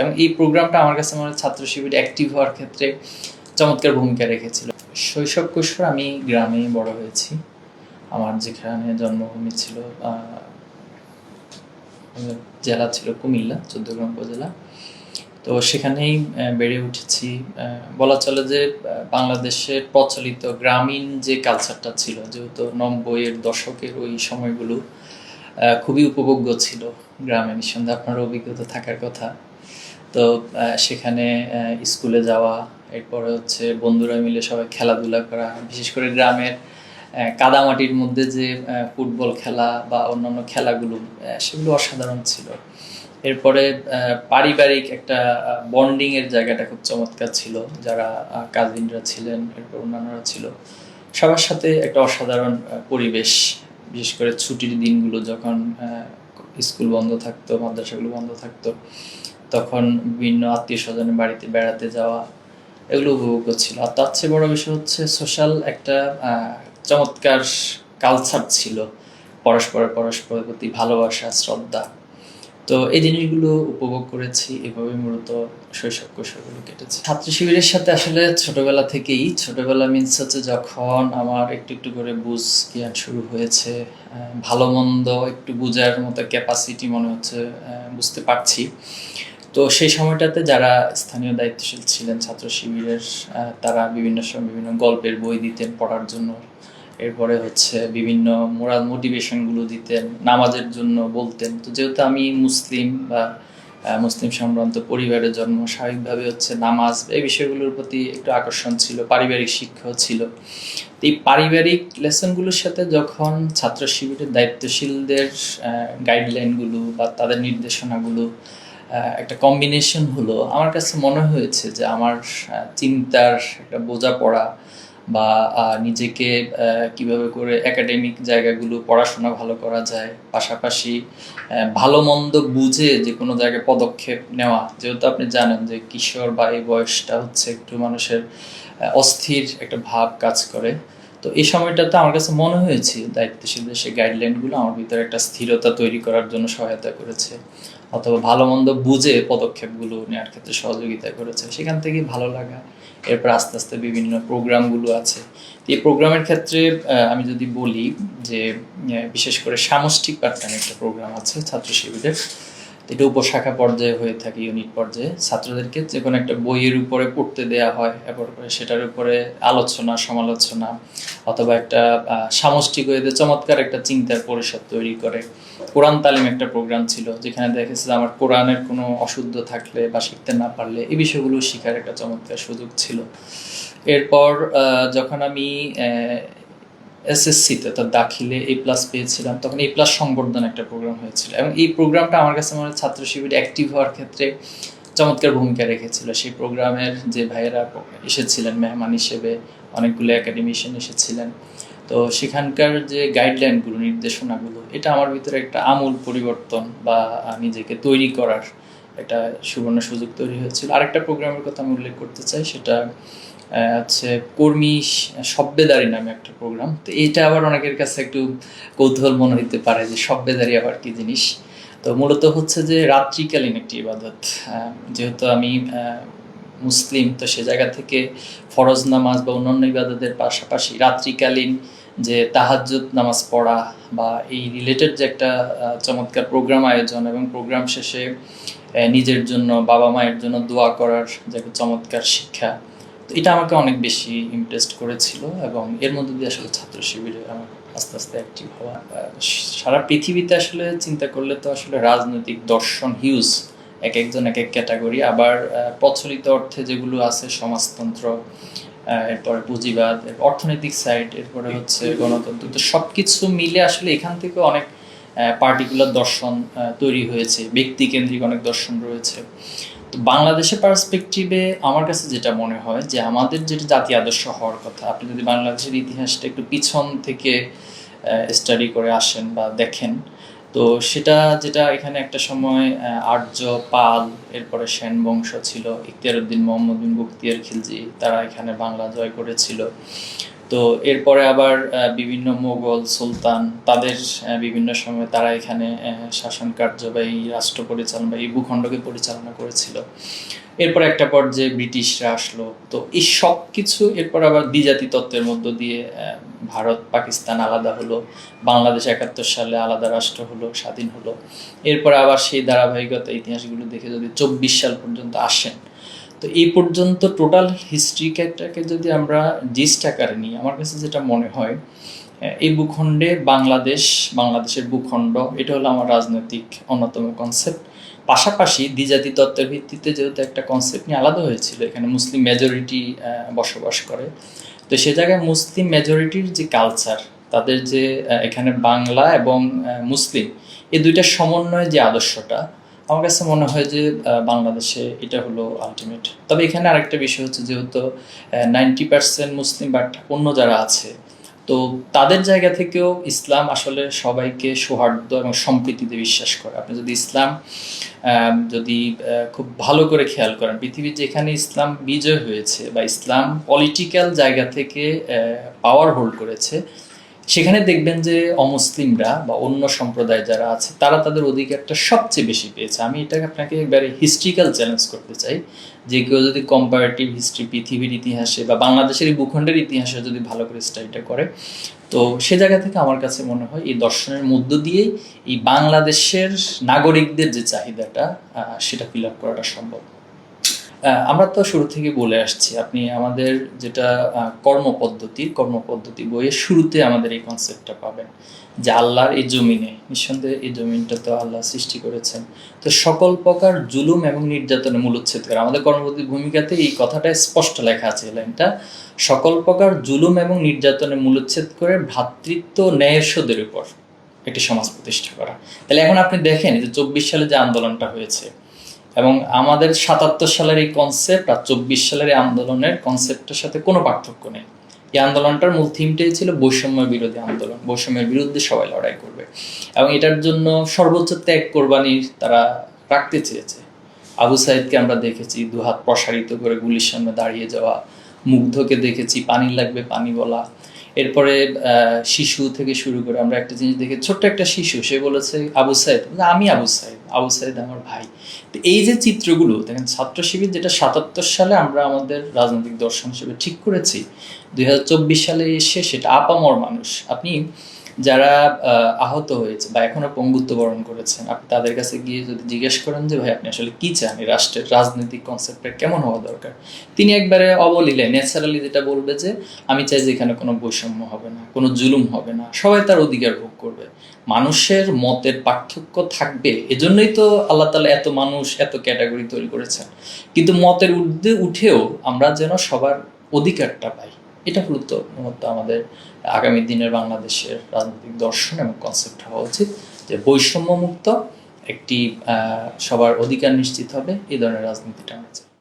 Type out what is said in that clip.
এবং এই প্রোগ্রামটা আমার কাছে হয় ছাত্র শিবির অ্যাক্টিভ হওয়ার ক্ষেত্রে চমৎকার ভূমিকা রেখেছিল। শৈশব কৈশোর আমি গ্রামে বড় হয়েছি। আমার যেখানে জন্মভূমি ছিল জেলা ছিল কুমিল্লা, চৌদ্দগ্রাম উপজেলা। তো সেখানেই বেড়ে উঠেছি। বলা চলে যে বাংলাদেশের প্রচলিত গ্রামীণ যে কালচারটা ছিল, যেহেতু নব্বইয়ের দশকের ওই সময়গুলো খুবই উপভোগ্য ছিল গ্রামে। নিঃসন্দেহে আপনার অভিজ্ঞতা থাকার কথা। তো সেখানে স্কুলে যাওয়া, এরপরে হচ্ছে বন্ধুরা মিলে সবাই খেলাধুলা করা, বিশেষ করে গ্রামের কাদামাটির মধ্যে যে ফুটবল খেলা বা অন্যান্য খেলাগুলো সেগুলো অসাধারণ ছিল। এরপরে পারিবারিক একটা বন্ডিংয়ের জায়গাটা খুব চমৎকার ছিল, যারা কাজিনরা ছিলেন, এরপর অন্যান্যরা ছিল। সবার সাথে একটা অসাধারণ পরিবেশ, বিশেষ করে ছুটির দিনগুলো যখন স্কুল বন্ধ থাকতো, মাদ্রাসাগুলো বন্ধ থাকতো তখন বিভিন্ন আত্মীয় স্বজনের বাড়িতে বেড়াতে যাওয়া এগুলো উপভোগ্য ছিল আর তার চেয়ে বড় বিষয় হচ্ছে সোশ্যাল একটা চমৎকার কালচার ছিল। পরস্পরের পরস্পরের প্রতি ভালোবাসা, শ্রদ্ধা। তো এই জিনিসগুলো উপভোগ করেছি এভাবে মূলত শৈশব কৈশোরগুলো কেটেছে। ছাত্র শিবিরের সাথে আসলে ছোটবেলা থেকেই, ছোটবেলা মিনস হচ্ছে যখন আমার একটু একটু করে বুঝ জ্ঞান শুরু হয়েছে ভালো মন্দ একটু বোঝার মতো ক্যাপাসিটি মনে হচ্ছে বুঝতে পারছি। তো সেই সময়টাতে যারা স্থানীয় দায়িত্বশীল ছিলেন, ছাত্র শিবিরের তারা বিভিন্ন সময় বিভিন্ন গল্পের বই দিতেন পড়ার জন্য। এরপরে হচ্ছে বিভিন্ন মোরাল মোটিভেশনগুলো দিতেন, নামাজের জন্য বলতেন। তো যেহেতু আমি মুসলিম বা মুসলিম সম্ভ্রান্ত পরিবারের জন্ম, স্বাভাবিকভাবে হচ্ছে নামাজ, এই বিষয়গুলোর প্রতি একটু আকর্ষণ ছিল, পারিবারিক শিক্ষাও ছিল। তো এই পারিবারিক লেসনগুলোর সাথে যখন ছাত্র শিবিরের দায়িত্বশীলদের গাইডলাইনগুলো বা তাদের নির্দেশনাগুলো একটা কম্বিনেশন হলো। আমার কাছে মনে হয়েছে যে আমার চিন্তার একটা বোঝাপড়া বা নিজেকে কীভাবে করে একাডেমিক জায়গাগুলো পড়াশোনা ভালো করা যায়, পাশাপাশি ভালো মন্দ বুঝে যে কোনো জায়গায় পদক্ষেপ নেওয়া। যেহেতু আপনি জানেন যে কিশোর বা এই বয়সটা হচ্ছে একটু মানুষের অস্থির একটা ভাব কাজ করে। তো এই সময়টাতে আমার কাছে মনে হয়েছে দায়িত্বশীলদের সেই গাইডলাইনগুলো আমার ভিতরে একটা স্থিরতা তৈরি করার জন্য সহায়তা করেছে। অথবা ভালো মন্দ বুঝে পদক্ষেপগুলো নেওয়ার ক্ষেত্রে সহযোগিতা করেছে। সেখান থেকে ভালো লাগা। এরপর আস্তে আস্তে বিভিন্ন প্রোগ্রামগুলো আছে। এই প্রোগ্রামের ক্ষেত্রে আমি যদি বলি যে বিশেষ করে সামষ্টিক পাঠানের একটা প্রোগ্রাম আছে ছাত্র শিবিরের তো এটা উপশাখা পর্যায়ে হয়ে থাকে ইউনিট পর্যায়ে। ছাত্রদেরকে যে কোনো একটা বইয়ের উপরে পড়তে দেয়া হয়, এরপর সেটার উপরে আলোচনা, সমালোচনা অথবা একটা সামষ্টিক ওয়েতে চমৎকার একটা চিন্তার পরিষদ তৈরি করে। কোরআন তালিম একটা প্রোগ্রাম ছিল, যেখানে দেখেছে যে আমার কোরআনের কোনো অশুদ্ধ থাকলে বা শিখতে না পারলে এই বিষয়গুলো শেখার একটা চমৎকার সুযোগ ছিল। এরপর যখন আমি এসএসসিতে অর্থাৎ দাখিলে এ প্লাস পেয়েছিলাম, তখন এ প্লাস সংবর্ধন একটা প্রোগ্রাম হয়েছিল। এবং এই প্রোগ্রামটা আমার কাছে মনে হয় ছাত্র শিবির অ্যাক্টিভ হওয়ার ক্ষেত্রে চমৎকার ভূমিকা রেখেছিল। সেই প্রোগ্রামের যে ভাইয়েরা এসেছিলেন, মেহমান হিসেবে অনেকগুলো একাডেমিশিয়ান এসেছিলেন। তো সেখানকার যে গাইডলাইনগুলো নির্দেশনাগুলো, এটা আমার ভিতরে একটা আমূল পরিবর্তন বা নিজেকে তৈরি করার একটা সুবর্ণ সুযোগ তৈরি হয়েছিল। আরেকটা প্রোগ্রামের কথা আমি উল্লেখ করতে চাই, সেটা হচ্ছে কর্মী সভ্যেদারি নামে একটা প্রোগ্রাম তো এটা আবার অনেকের কাছে একটু কৌতূহল মনে হতে পারে যে সভ্যেদারি আবার কি জিনিস? তো মূলত হচ্ছে যে রাত্রিকালীন একটি ইবাদত। যেহেতু আমি মুসলিম, তো সে জায়গা থেকে ফরজ নামাজ বা অন্যান্য ইবাদতের পাশাপাশি রাত্রিকালীন যে তাহাজ্জুদ নামাজ পড়া বা এই রিলেটেড যে একটা চমৎকার প্রোগ্রাম আয়োজন এবং প্রোগ্রাম শেষে নিজের জন্য বাবা মায়ের জন্য দোয়া করার যে একটা চমৎকার শিক্ষা এটা আমাকে অনেক বেশি ইমপ্রেসড করেছিল এবং এর মধ্যে দিয়ে আসলে ছাত্র শিবিরে আমার আস্তে আস্তে অ্যাক্টিভ হওয়া সারা পৃথিবীতে আসলে চিন্তা করলে তো আসলে রাজনৈতিক দর্শন হিউজ এক একজন এক এক ক্যাটাগরি আবার প্রচলিত অর্থে যেগুলো আছে সমাজতন্ত্র এরপরে পুঁজিবাদ অর্থনৈতিক সাইড এরপরে হচ্ছে গণতন্ত্র তো সব কিছু মিলে আসলে এখান থেকে অনেক পার্টিকুলার দর্শন তৈরি হয়েছে ব্যক্তিকেন্দ্রিক অনেক দর্শন রয়েছে। বাংলাদেশের পার্সপেক্টিভে আমার কাছে যেটা মনে হয় যে আমাদের যেটা জাতীয় আদর্শ হওয়ার কথা, আপনি যদি বাংলাদেশের ইতিহাসটা একটু পিছন থেকে স্টাডি করে আসেন বা দেখেন, তো সেটা যেটা এখানে একটা সময় আর্য পাল, এরপরে সেন বংশ ছিল ইখতিয়ার উদ্দিন মোহাম্মদ বিন বখতিয়ার খিলজি, তারা এখানে বাংলা জয় করেছিল। তো এরপরে আবার বিভিন্ন মোগল সুলতান, তাদের বিভিন্ন সময় তারা এখানে শাসন কার্য বা এই রাষ্ট্র পরিচালনা বা এই ভূখণ্ডকে পরিচালনা করেছিল। এরপর একটা পর্যায়ে ব্রিটিশরা আসলো। তো এই সব কিছু এরপর আবার দ্বিজাতি তত্ত্বের মধ্য দিয়ে ভারত, পাকিস্তান আলাদা হলো, বাংলাদেশ একাত্তর সালে আলাদা রাষ্ট্র হলো, স্বাধীন হলো। এরপর আবার সেই ধারাবাহিকতা ইতিহাসগুলো দেখে যদি চব্বিশ সাল পর্যন্ত আসেন তো এই পর্যন্ত টোটাল হিস্ট্রিটাকে যদি আমরা জিস্ট আকারে নিই, আমার কাছে যেটা মনে হয় এই ভূখণ্ডে বাংলাদেশ, বাংলাদেশের ভূখণ্ড, এটা হলো আমার রাজনৈতিক অন্যতম কনসেপ্ট পাশাপাশি দ্বিজাতি তত্ত্বের ভিত্তিতে যেহেতু একটা কনসেপ্ট নিয়ে আলাদা হয়েছিল, এখানে মুসলিম মেজরিটি বসবাস করে, তো সে জায়গায় মুসলিম মেজরিটির যে কালচার তাদের যে এখানে বাংলা এবং মুসলিম, এই দুইটা সমন্বয়ে যে আদর্শটা আমার কাছে মনে হয় যে বাংলাদেশে এটা হলো আলটিমেট তবে এখানে আরেকটা বিষয় হচ্ছে যেহেতু নাইনটি পার্সেন্ট মুসলিম বাট অন্য যারা আছে, তো তাদের জায়গা থেকেও ইসলাম আসলে সবাইকে সৌহার্দ্য এবং সম্প্রীতিতে বিশ্বাস করে। আপনি যদি ইসলাম যদি খুব ভালো করে খেয়াল করেন, পৃথিবীর যেখানে ইসলাম বিজয় হয়েছে বা ইসলাম পলিটিক্যাল জায়গা থেকে পাওয়ার হোল্ড করেছে সেখানে দেখবেন যে অমুসলিমরা বা অন্য সম্প্রদায় যারা আছে, তারা তাদের অধিকারটা সবচেয়ে বেশি পেয়েছে। আমি এটাকে আপনাকে একবারে হিস্ট্রিক্যাল চ্যালেঞ্জ করতে চাই, যে কেউ যদি কম্পারেটিভ হিস্ট্রি পৃথিবীর ইতিহাসে বা বাংলাদেশের এই ভূখণ্ডের ইতিহাসে যদি ভালো করে স্টাডিটা করে, তো সে জায়গা থেকে আমার কাছে মনে হয় এই দর্শনের মধ্য দিয়েই এই বাংলাদেশের নাগরিকদের যে চাহিদাটা সেটা ফিল আপ করাটা সম্ভব। আমরা তো শুরু থেকে বলে আসছি, আপনি আমাদের যেটা কর্মপদ্ধতি কর্মপদ্ধতি বইয়ের শুরুতে আমাদের এই কনসেপ্টটা পাবেন যে আল্লাহর এই জমিনে, নিঃসন্দেহে এই জমিনটা তো আল্লাহ সৃষ্টি করেছেন। তো সকল প্রকার জুলুম এবং নির্যাতনে মূলোচ্ছেদ করে আমাদের কর্মপদ্ধতি ভূমিকাতে এই কথাটা স্পষ্ট লেখা আছে লাইনটা, সকল প্রকার জুলুম এবং নির্যাতনে মূলোচ্ছেদ করে ভ্রাতৃত্ব ন্যায়সদের উপর একটি সমাজ প্রতিষ্ঠা করা। তাহলে এখন আপনি দেখেন যে চব্বিশ সালে যে আন্দোলনটা হয়েছে এবং আমাদের সাতাত্তর সালের এই কনসেপ্ট আর চব্বিশ সালের এই আন্দোলনের কনসেপ্টের সাথে কোনো পার্থক্য নেই। এই আন্দোলনটার মূল থিমটাই ছিল বৈষম্য বিরোধী আন্দোলন। বৈষম্যের বিরুদ্ধে সবাই লড়াই করবে। এবং এটার জন্য সর্বোচ্চ ত্যাগ কোরবানি তারা রাখতে চেয়েছে। আবু সাইদকে আমরা দেখেছি, দুহাত প্রসারিত করে গুলির সামনে দাঁড়িয়ে যাওয়া, মুগ্ধকে দেখেছি, পানি লাগবে পানি বলা এরপরে শিশু থেকে শুরু করে আমরা একটা জিনিস দেখে, ছোট্ট একটা শিশু, সে বলেছে, আবু সাইদ। আমি আবু সাইদ আবু সাইদ আমার ভাই। তো এই যে চিত্রগুলো, দেখেন ছাত্র শিবির যেটা সাতাত্তর সালে আমরা আমাদের রাজনৈতিক দর্শন হিসেবে ঠিক করেছি, দুই হাজার চব্বিশ সালে এসে সেটা আপামর মানুষ। আপনি যারা আহ, আহত হয়েছে বা এখনও পঙ্গুত্ব বরণ করেছেন আপনি তাদের কাছে গিয়ে যদি জিজ্ঞেস করেন যে ভাই আপনি আসলে কি চান? এই রাষ্ট্রের রাজনৈতিক কনসেপ্টটা কেমন হওয়া দরকার? তিনি একবারে অবলীলে ন্যাচারালি যেটা বলবে যে আমি চাই যে এখানে কোনো বৈষম্য হবে না কোনো জুলুম হবে না সবাই তার অধিকার ভোগ করবে। মানুষের মতের পার্থক্য থাকবে এজন্যই তো আল্লাহ তালা এত মানুষ এত ক্যাটাগরি তৈরি করেছেন। কিন্তু মতের ঊর্ধ্বে উঠেও আমরা যেন সবার অধিকারটা পাই। এটা মূলত আমাদের আগামী দিনের বাংলাদেশের রাজনৈতিক দর্শন এবং কনসেপ্ট হওয়া উচিত যে বৈষম্যমুক্ত একটি সবার অধিকার নিশ্চিত হবে এই ধরনের রাজনীতিটা আমরা